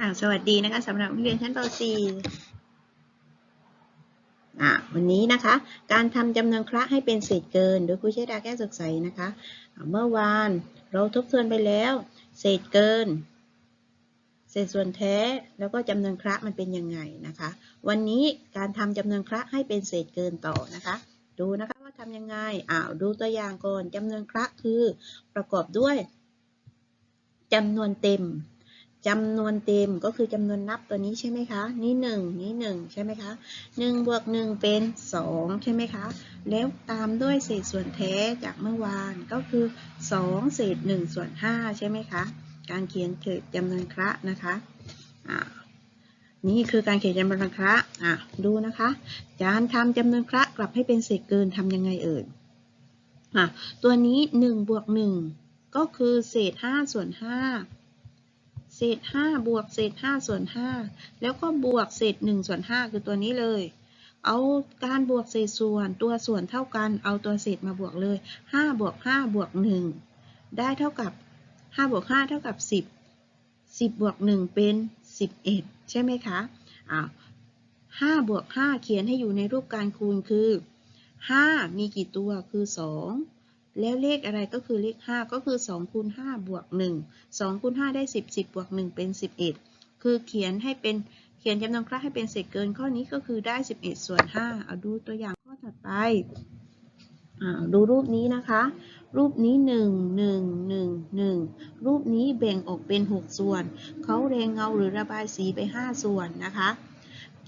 อ่าสวัสดีนะคะสำหรับนักเรียนชั้นป .4 วันนี้นะคะ การทำจำนวนคระให้เป็นเศษเกิน โดยครูเชษดาแก้วสดใสนะคะ เมื่อวานเราทบทวนไปแล้ว เศษเกิน เศษส่วนแท้แล้วก็จำนวนคระมันเป็นยังไงนะคะ วันนี้การทำจำนวนคระให้เป็นเศษเกินต่อนะคะ ดูนะคะว่าทำยังไงอ้าวดูตัวอย่างก่อนจำนวนคระคือประกอบด้วยจำนวนเต็ม จำนวนเต็มก็คือจำนวนนับตัวนี้ใช่ไหมคะ นี่หนึ่งนี่หนึ่งใช่ไหมคะหนึ่งบวกหนึ่งเป็นสองใช่ไหมคะ แล้วตามด้วยเศษส่วนแท้จากเมื่อวานก็คือสองเศษหนึ่งส่วนห้าใช่ไหมคะ การเขียนเกิดจำนวนคระนะคะอ่านี่คือการเขียนจำนวนคระอะดูนะคะการทำจำนวนคระกลับให้เป็นเศษเกินทำยังไงเอ่ยอะตัวนี้หนึ่งบวกหนึ่งก็คือเศษห้าส่วนห้า เศษ5บวกเศษ5ส่วน5แล้วก็บวกเศษ1ส่วน5คือตัวนี้เลย เอาการบวกเศษส่วนตัวส่วนเท่ากัน เอาตัวเศษมาบวกเลย5บวก5บวก1ได้เท่ากับ5บวก5เท่ากับ 10 10บวก1เป็น 11 ใช่ไหมคะอ้าว5บวก5เขียนให้อยู่ในรูปการคูณคือ 5 มีกี่ตัวคือ 2 แล้วเลขอะไรก็คือเลข 5 ก็คือ2คูณ5บวก1 2คูณ5ได้ 10 10บวก1เป็น 11 คือเขียนให้เป็นเขียนจำนวนครั้งให้เป็นเศษเกินข้อนี้ก็คือได้ 11 ส่วน 5 เอาดูตัวอย่างข้อถัดไปดูรูปนี้นะคะ รูปนี้ 1 1 1 1 รูปนี้แบ่งออกเป็น 6 ส่วน เขาแรงเงาหรือระบายสีไป 5 ส่วนนะคะ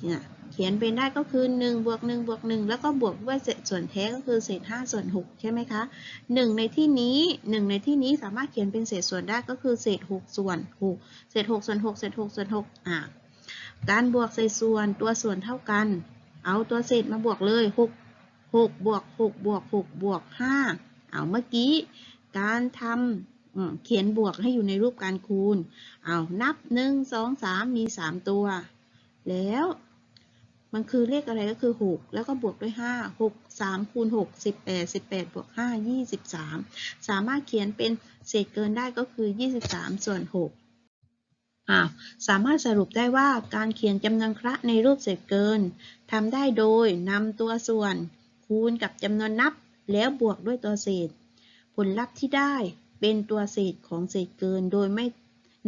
เนี่ยเขียนเป็นได้ก็คือ1บวก1บวก1แล้วก็บวกด้วยเศษส่วนแท้ก็คือเศษ5ส่วน6ใช่ไหมคะ1ในที่นี้ 1 ในที่นี้สามารถเขียนเป็นเศษส่วนได้ก็คือเศษ6ส่วน6เศษ6ส่วน6เศษ6ส่วน6อะการบวกเศษส่วนตัวส่วนเท่ากัน เอาตัวเศษมาบวกเลย 6 6บวก6บวก6บวก5เอาเมื่อกี้การทำเขียนบวกให้อยู่ในรูปการคูณ เอานับ 1 2 3 มี 3 ตัว แล้ว มันคือเลขอะไรก็คือ 6 แล้วก็บวกด้วย 5 6 3คูณ6 18 18 บวก 5 23 สามารถเขียนเป็นเศษเกินได้ก็คือ 23 ส่วน6อ่าสามารถสรุปได้ว่าการเขียนจำนวนคระในรูปเศษเกินทำได้โดยนำตัวส่วนคูณกับจำนวนนับ แล้วบวกด้วยตัวเศษ ผลลัพธ์ที่ได้เป็นตัวเศษของเศษเกินโดยไม่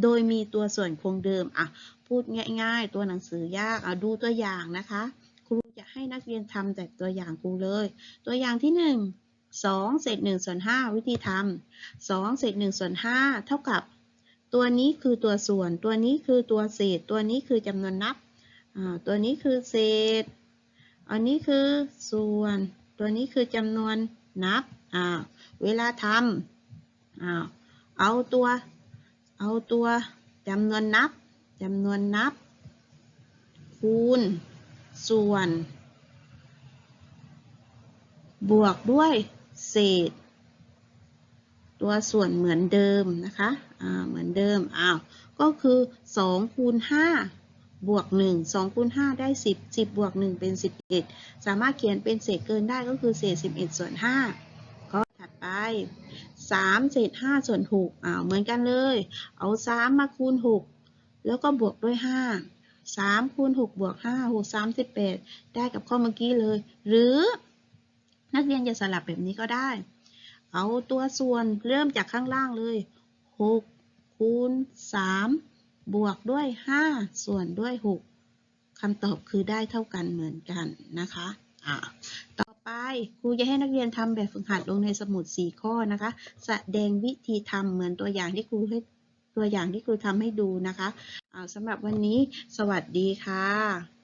โดยมีตัวส่วนคงเดิมอะพูดง่ายๆ ตัวหนังสือยากเอาดูตัวอย่างนะคะ ครูจะให้นักเรียนทำแต่ตัวอย่างครูเลย ตัวอย่างที่ 1 2 เศษ1ส่วน5วิธีทำ2เศษ1ส่วน5เท่ากับ ตัวนี้คือตัวส่วน ตัวนี้คือตัวเศษ ตัวนี้คือจำนวนนับอ่าตัวนี้คือเศษ อันนี้คือส่วน ตัวนี้คือจำนวนนับอ่าเวลาทำอ่าเอาตัว เอาตัวจำนวนนับจำนวนนับ คูณ ส่วน บวกด้วยเศษ ตัวส่วนเหมือนเดิมนะคะอ่าเหมือนเดิมอ้าวก็คือ2คูณ5บวก1 2คูณ5ได้ 10 10บวก1เป็น 11 สามารถเขียนเป็นเศษเกินได้ก็คือเศษ 11 ส่วน5ข้อถัดไป 3 เศษ 5 ส่วน6อ้าวเหมือนกันเลย เอา 3 มาคูณ 6 แล้วก็บวกด้วย 5 3คูณ6บวก5 6 38 ได้กับข้อเมื่อกี้เลย หรือนักเรียนจะสลับแบบนี้ก็ได้ เอาตัวส่วนเริ่มจากข้างล่างเลย 6 คูณ 3 บวกด้วย 5 ส่วนด้วย 6คำตอบคือได้เท่ากันเหมือนกันนะคะ อ่าต่อ ไปครูจะให้นักเรียนทำแบบฝึกหัดลงในสมุด 4 ข้อนะคะ แสดงวิธีทำเหมือนตัวอย่างที่ครูให้ตัวอย่างที่ครูทำให้ดูนะคะอ่าสำหรับวันนี้สวัสดีค่ะ